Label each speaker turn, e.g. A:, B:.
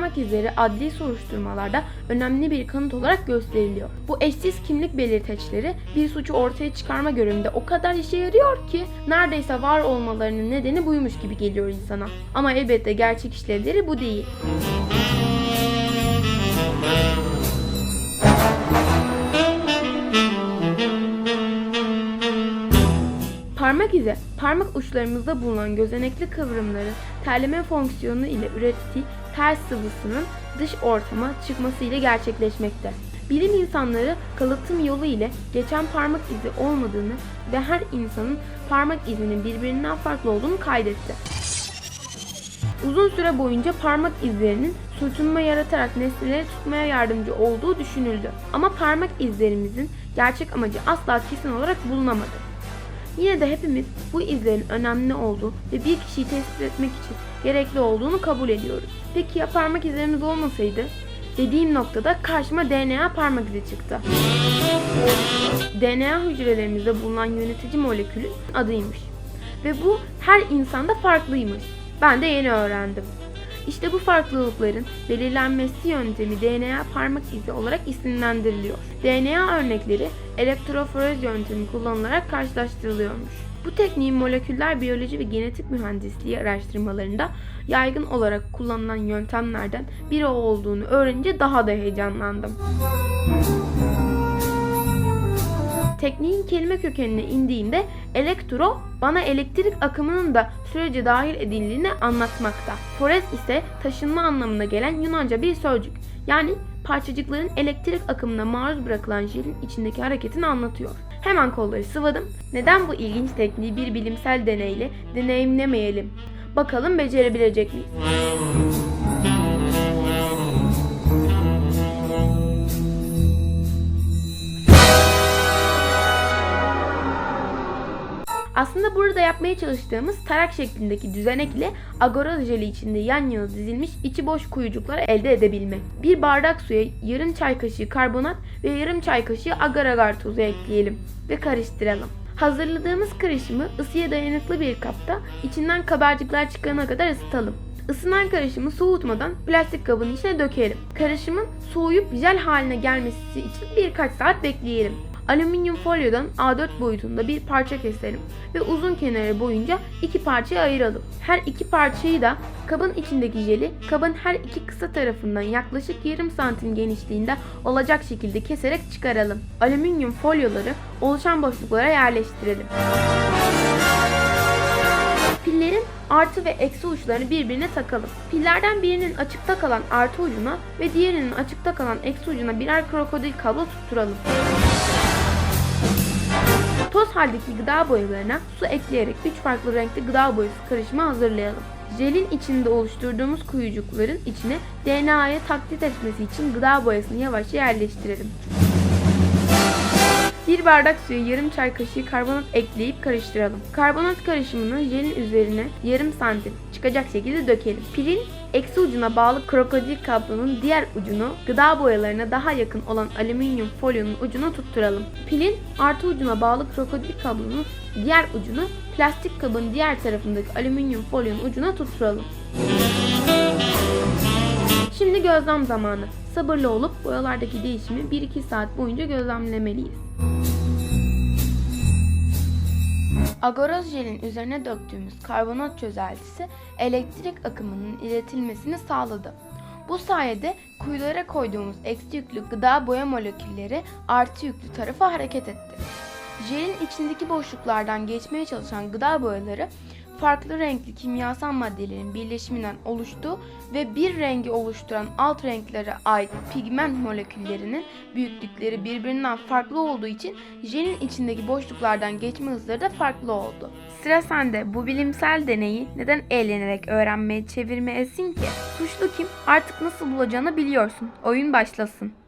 A: parmak izleri adli soruşturmalarda önemli bir kanıt olarak gösteriliyor. Bu eşsiz kimlik belirteçleri bir suçu ortaya çıkarma görevinde o kadar işe yarıyor ki neredeyse var olmalarının nedeni buymuş gibi geliyor insana. Ama elbette gerçek işlevleri bu değil. Parmak izi, parmak uçlarımızda bulunan gözenekli kıvrımların terleme fonksiyonu ile ürettiği ters sıvısının dış ortama çıkması ile gerçekleşmekte. Bilim insanları kalıtım yolu ile geçen parmak izi olmadığını ve her insanın parmak izinin birbirinden farklı olduğunu kaydetti. Uzun süre boyunca parmak izlerinin sürtünme yaratarak nesneleri tutmaya yardımcı olduğu düşünüldü. Ama parmak izlerimizin gerçek amacı asla kesin olarak bulunamadı. Yine de hepimiz bu izlerin önemli olduğu ve bir kişiyi tespit etmek için gerekli olduğunu kabul ediyoruz. Peki ya parmak izlerimiz olmasaydı? Dediğim noktada karşıma DNA parmak izi çıktı. DNA hücrelerimizde bulunan yönetici molekülün adıymış. Ve bu her insanda farklıymış. Ben de yeni öğrendim. İşte bu farklılıkların belirlenmesi yöntemi DNA parmak izi olarak isimlendiriliyor. DNA örnekleri elektroforez yöntemi kullanılarak karşılaştırılıyormuş. Bu tekniğin moleküller biyoloji ve genetik mühendisliği araştırmalarında yaygın olarak kullanılan yöntemlerden biri olduğunu öğrenince daha da heyecanlandım. Tekniğin kelime kökenine indiğimde elektro bana elektrik akımının da sürece dahil edildiğini anlatmakta. Forez ise taşınma anlamına gelen Yunanca bir sözcük. Yani parçacıkların elektrik akımına maruz bırakılan jelin içindeki hareketini anlatıyor. Hemen kolları sıvadım. Neden bu ilginç tekniği bir bilimsel deneyle deneyimlemeyelim? Bakalım becerebilecek miyiz? Yapmaya çalıştığımız tarak şeklindeki düzenek ile agoroz jeli içinde yan yana dizilmiş içi boş kuyucukları elde edebilmek. Bir bardak suya yarım çay kaşığı karbonat ve yarım çay kaşığı agar agar tuzu ekleyelim ve karıştıralım. Hazırladığımız karışımı ısıya dayanıklı bir kapta içinden kabarcıklar çıkana kadar ısıtalım. Isınan karışımı soğutmadan plastik kabın içine dökelim. Karışımın soğuyup jel haline gelmesi için birkaç saat bekleyelim. Alüminyum folyodan A4 boyutunda bir parça keselim ve uzun kenarı boyunca iki parçaya ayıralım. Her iki parçayı da kabın içindeki jeli kabın her iki kısa tarafından yaklaşık yarım santim genişliğinde olacak şekilde keserek çıkaralım. Alüminyum folyoları oluşan boşluklara yerleştirelim. Pillerin artı ve eksi uçlarını birbirine takalım. Pillerden birinin açıkta kalan artı ucuna ve diğerinin açıkta kalan eksi ucuna birer krokodil kablo tutturalım. Toz haldeki gıda boyalarına su ekleyerek 3 farklı renkli gıda boyası karışımı hazırlayalım. Jelin içinde oluşturduğumuz kuyucukların içine DNA'ya taklit etmesi için gıda boyasını yavaşça yerleştirelim. Bir bardak suya yarım çay kaşığı karbonat ekleyip karıştıralım. Karbonat karışımını jelin üzerine yarım santim çıkacak şekilde dökelim. Pilin eksi ucuna bağlı krokodil kablonun diğer ucunu gıda boyalarına daha yakın olan alüminyum folyonun ucuna tutturalım. Pilin artı ucuna bağlı krokodil kablonun diğer ucunu plastik kabın diğer tarafındaki alüminyum folyonun ucuna tutturalım. Şimdi gözlem zamanı. Sabırlı olup boyalardaki değişimi 1-2 saat boyunca gözlemlemeliyiz. Agoroz jelin üzerine döktüğümüz karbonat çözeltisi elektrik akımının iletilmesini sağladı. Bu sayede kuyulara koyduğumuz eksi yüklü gıda boya molekülleri artı yüklü tarafa hareket etti. Jelin içindeki boşluklardan geçmeye çalışan gıda boyaları farklı renkli kimyasal maddelerin birleşiminden oluştu ve bir rengi oluşturan alt renklere ait pigment moleküllerinin büyüklükleri birbirinden farklı olduğu için jelin içindeki boşluklardan geçme hızları da farklı oldu. Sıra sende bu bilimsel deneyi neden eğlenerek öğrenmeye çevirme etsin ki? Suçlu kim? Artık nasıl bulacağını biliyorsun. Oyun başlasın.